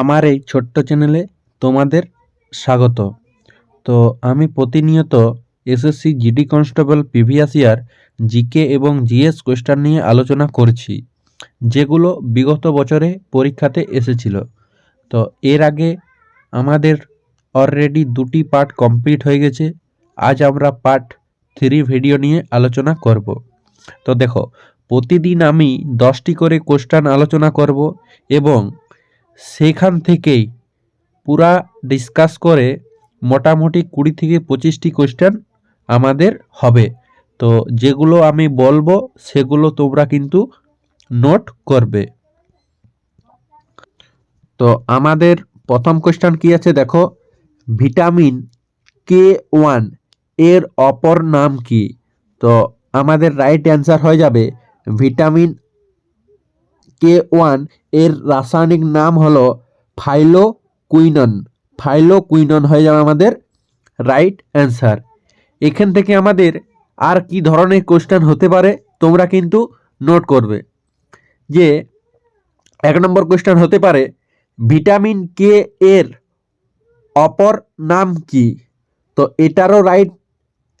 আমার এই ছোট্ট চ্যানেলে তোমাদের স্বাগত। তো আমি প্রতিনিয়ত SSC GD constable previous year GK এবং জিএস কোয়েশ্চেন নিয়ে আলোচনা করছি, যেগুলো বিগত বছরে পরীক্ষাতে এসেছিল। তো এর আগে আমাদের অলরেডি দুটি পার্ট কমপ্লিট হয়ে গেছে। আজ আমরা পার্ট থ্রি ভিডিও নিয়ে আলোচনা করব। তো দেখো, প্রতিদিন আমি দশটি করে কোশ্চেন আলোচনা করব এবং সেখান থেকেই পুরা ডিসকাস করে মোটামুটি কুড়ি থেকে পঁচিশটি কোশ্চেন আমাদের হবে। তো যেগুলো আমি বলব, সেগুলো তোমরা কিন্তু নোট করবে। তো আমাদের প্রথম কোশ্চেন কি আছে দেখো? ভিটামিন কে ওয়ানের অপর নাম কি? তো আমাদের রাইট অ্যান্সার হয়ে যাবে ভিটামিন কে ওয়ানের রাসায়নিক নাম হলো ফাইলোকুইনন ফাইলোকুইনন হয়ে যাবে আমাদের রাইট অ্যান্সার এখান থেকে আমাদের আর কি ধরনের কোশ্চেন হতে পারে তোমরা কিন্তু নোট করবে যে এক নম্বর কোশ্চেন হতে পারে ভিটামিন কে এর অপর নাম কি? তো এটারও রাইট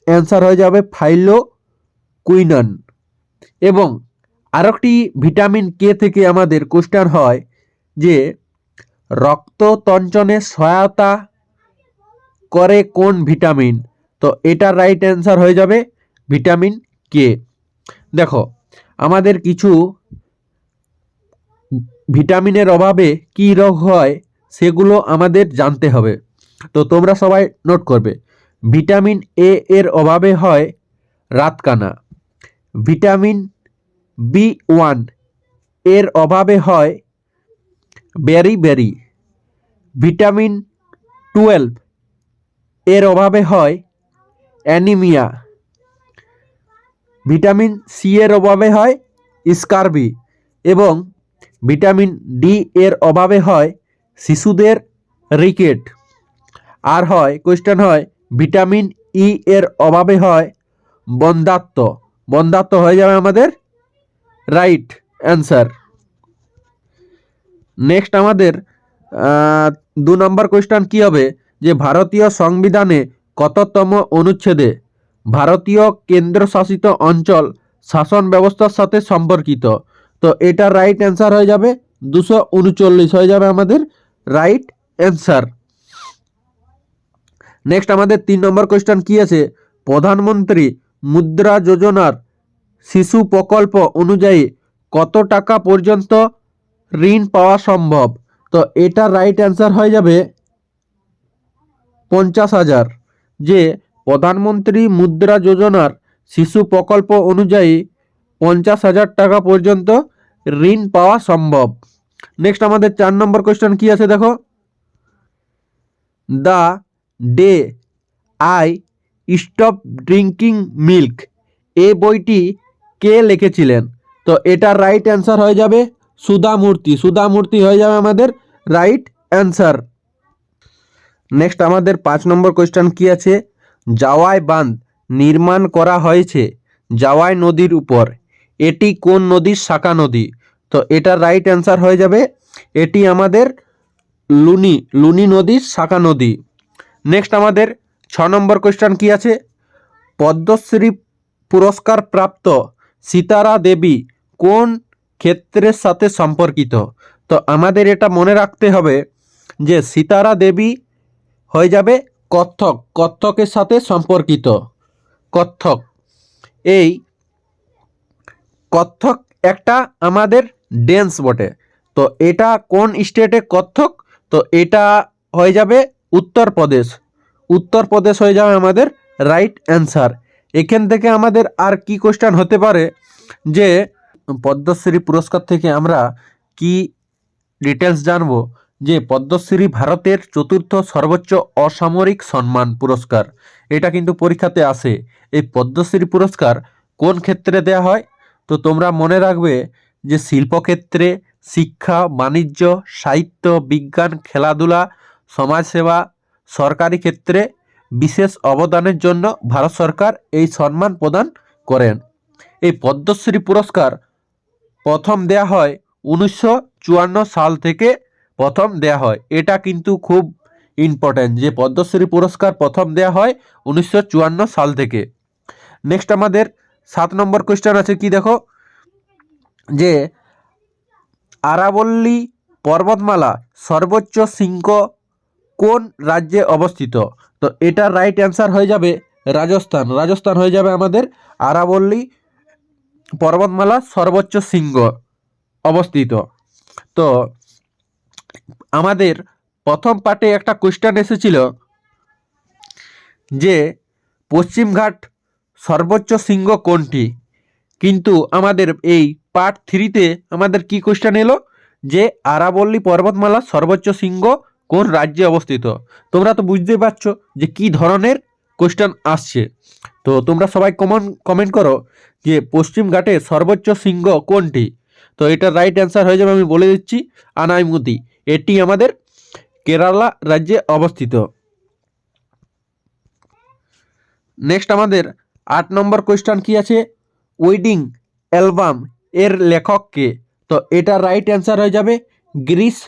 অ্যান্সার হয়ে যাবে ফাইলো কুইনন এবং আরেকটি ভিটামিন কে থেকে আমাদের কোশ্চেন হয়? যে রক্ত তঞ্চনে সহায়তা করে কোন ভিটামিন? তো এটার রাইট অ্যান্সার হয়ে যাবে ভিটামিন কে। দেখো, আমাদের কিছু ভিটামিনের অভাবে কি রোগ হয় সেগুলো আমাদের জানতে হবে। তো তোমরা সবাই নোট করবে, ভিটামিন এ এর অভাবে হয় রাতকানা। Vitamin B one. এর অভাবে হয় বেরি বেরি, ভিটামিন টুয়েলভ। এর অভাবে হয় অ্যানিমিয়া। ভিটামিন সি এর অভাবে হয় স্কারবি এবং ভিটামিন ডি এর অভাবে হয় শিশুদের রিকেট। আর হয় কোয়েশ্চেন হয়, ভিটামিন ই এর অভাবে হয় বন্ধাত্ম বন্ধাত্ম হয়ে যাবে আমাদের রাইট অ্যান্সার। নেক্সট আমাদের দু নম্বর কোয়েশ্চান কি হবে? যে ভারতীয় সংবিধানে কততম অনুচ্ছেদে ভারতীয় কেন্দ্রশাসিত অঞ্চল শাসন ব্যবস্থার সাথে সম্পর্কিত? তো এটা রাইট অ্যান্সার হয়ে যাবে, দুশো উনচল্লিশ হয়ে যাবে আমাদের রাইট অ্যান্সার নেক্সট আমাদের তিন নম্বর কোয়েশ্চান কি আছে? প্রধানমন্ত্রী মুদ্রা যোজনার শিশু প্রকল্প অনুযায়ী কত টাকা পর্যন্ত ঋণ পাওয়া সম্ভব? তো এটা রাইট অ্যান্সার হয়ে যাবে পঞ্চাশ হাজার। যে প্রধানমন্ত্রী মুদ্রা যোজনার শিশু প্রকল্প অনুযায়ী পঞ্চাশ হাজার টাকা পর্যন্ত ঋণ পাওয়া সম্ভব। নেক্সট আমাদের চার নম্বর কোয়েশ্চেন কি আছে দেখো? The day I stop drinking milk. এ বইটি কে লিখেছিলেন? তো এটার রাইট অ্যান্সার হয়ে যাবে সুধা মূর্তি সুধা মূর্তি হয়ে যাবে আমাদের রাইট অ্যান্সার নেক্সট আমাদের পাঁচ নম্বর কোয়েশ্চেন কি আছে? জাওয়াই বাঁধ নির্মাণ করা হয়েছে জাওয়াই নদীর উপর। এটি কোন নদীর? শাখা নদী। তো এটার রাইট অ্যান্সার হয়ে যাবে এটি আমাদের লুনি লুনি নদীর শাখা নদী। নেক্সট আমাদের ছ নম্বর কোয়েশ্চেন কি আছে? পদ্মশ্রী পুরস্কার প্রাপ্ত সীতারা দেবী কোন ক্ষেত্রের সাথে সম্পর্কিত? তো আমাদের এটা মনে রাখতে হবে যে সীতারা দেবী হয়ে যাবে কত্থক। কত্থকের সাথে সম্পর্কিত। কত্থক। এই কত্থক একটা আমাদের ড্যান্স বটে। তো এটা কোন স্টেটে কত্থক? তো এটা হয়ে যাবে উত্তরপ্রদেশ। উত্তরপ্রদেশ হয়ে যাবে আমাদের রাইট অ্যান্সার এখান থেকে আমাদের আর কি কোশ্চেন হতে পারে? যে, পদ্মশ্রী পুরস্কার থেকে আমরা কি ডিটেলস জানব? যে, পদ্মশ্রী ভারতের চতুর্থ সর্বোচ্চ অসামরিক সম্মান পুরস্কার, এটা কিন্তু পরীক্ষাতে আসে এই পদ্মশ্রী পুরস্কার কোন ক্ষেত্রে দেয়া হয়? তো তোমরা মনে রাখবে যে, শিল্পক্ষেত্রে শিক্ষা, বাণিজ্য, সাহিত্য, বিজ্ঞান, খেলাধুলা, সমাজসেবা, সরকারি ক্ষেত্রে বিশেষ অবদানের জন্য ভারত সরকার এই সম্মান প্রদান করেন। এই পদ্মশ্রী পুরস্কার প্রথম দেয়া হয় উনিশশো চুয়ান্ন সাল থেকে প্রথম দেয়া হয়। এটা কিন্তু খুব ইম্পর্ট্যান্ট যে পদ্মশ্রী পুরস্কার প্রথম দেয়া হয় উনিশশো চুয়ান্ন সাল থেকে। নেক্সট আমাদের সাত নম্বর কোয়েশ্চেন আছে কি দেখো? যে আরাবল্লী পর্বতমালা সর্বোচ্চ শৃঙ্গ কোন রাজ্যে অবস্থিত? তো এটার রাইট অ্যান্সার হয়ে যাবে রাজস্থান। রাজস্থান হয়ে যাবে আমাদের আরাবল্লী, পর্বতমালা, সর্বোচ্চ শৃঙ্গ অবস্থিত। তো আমাদের প্রথম পার্টে একটা কোয়েশ্চেন এসেছিল যে পশ্চিমঘাট সর্বোচ্চ শৃঙ্গ কোনটি? কিন্তু আমাদের এই পার্ট থ্রিতে আমাদের কি কোয়েশ্চেন এলো? যে আরাবল্লী, পর্বতমালা সর্বোচ্চ শৃঙ্গ কোন রাজ্যে অবস্থিত? তোমরা তো বুঝতেই পারছ যে কি ধরনের কোয়েশ্চেন আসছে। তো তোমরা সবাই কমন কমেন্ট করো যে পশ্চিম ঘাটে সর্বোচ্চ শৃঙ্গ কোনটি? তো এটার রাইট অ্যান্সার হয়ে যাবে, আমি বলে দিচ্ছি আনাইমুদি এটি আমাদের কেরালা রাজ্যে অবস্থিত। নেক্সট আমাদের আট নম্বর কোয়েশ্চেন কি আছে? ওয়েডিং অ্যালবাম এর লেখক কে? তো এটা রাইট অ্যান্সার হয়ে যাবে গ্রিস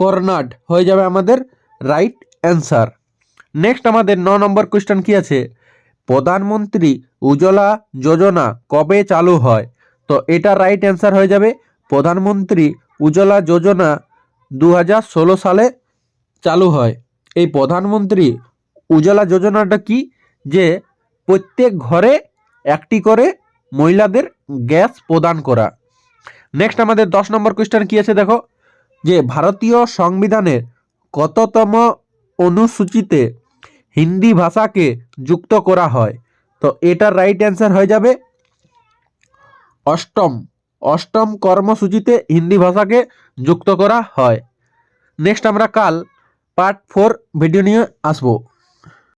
কর্নাড হয়ে যাবে আমাদের রাইট অ্যান্সার। নেক্সট আমাদের ন নম্বর কোয়েশ্চেন কি আছে? প্রধানমন্ত্রী উজ্জ্বলা যোজনা কবে চালু হয়? তো এটা রাইট অ্যান্সার হয়ে যাবে। প্রধানমন্ত্রী উজ্জ্বলা যোজনা দু সালে চালু হয়। এই প্রধানমন্ত্রী উজ্জ্বলা যোজনাটা কি? যে প্রত্যেক ঘরে একটি করে মহিলাদের গ্যাস প্রদান করা। নেক্সট আমাদের দশ নম্বর কোয়েশ্চেন কি আছে দেখো? যে ভারতীয় সংবিধানের কততম অনুসূচিতে হিন্দি ভাষাকে যুক্ত করা হয়? তো এটার রাইট অ্যান্সার হয়ে যাবে অষ্টম। অষ্টম কর্মসূচিতে হিন্দি ভাষাকে যুক্ত করা হয়। নেক্সট আমরা কাল পার্ট ফোর ভিডিও নিয়ে আসব।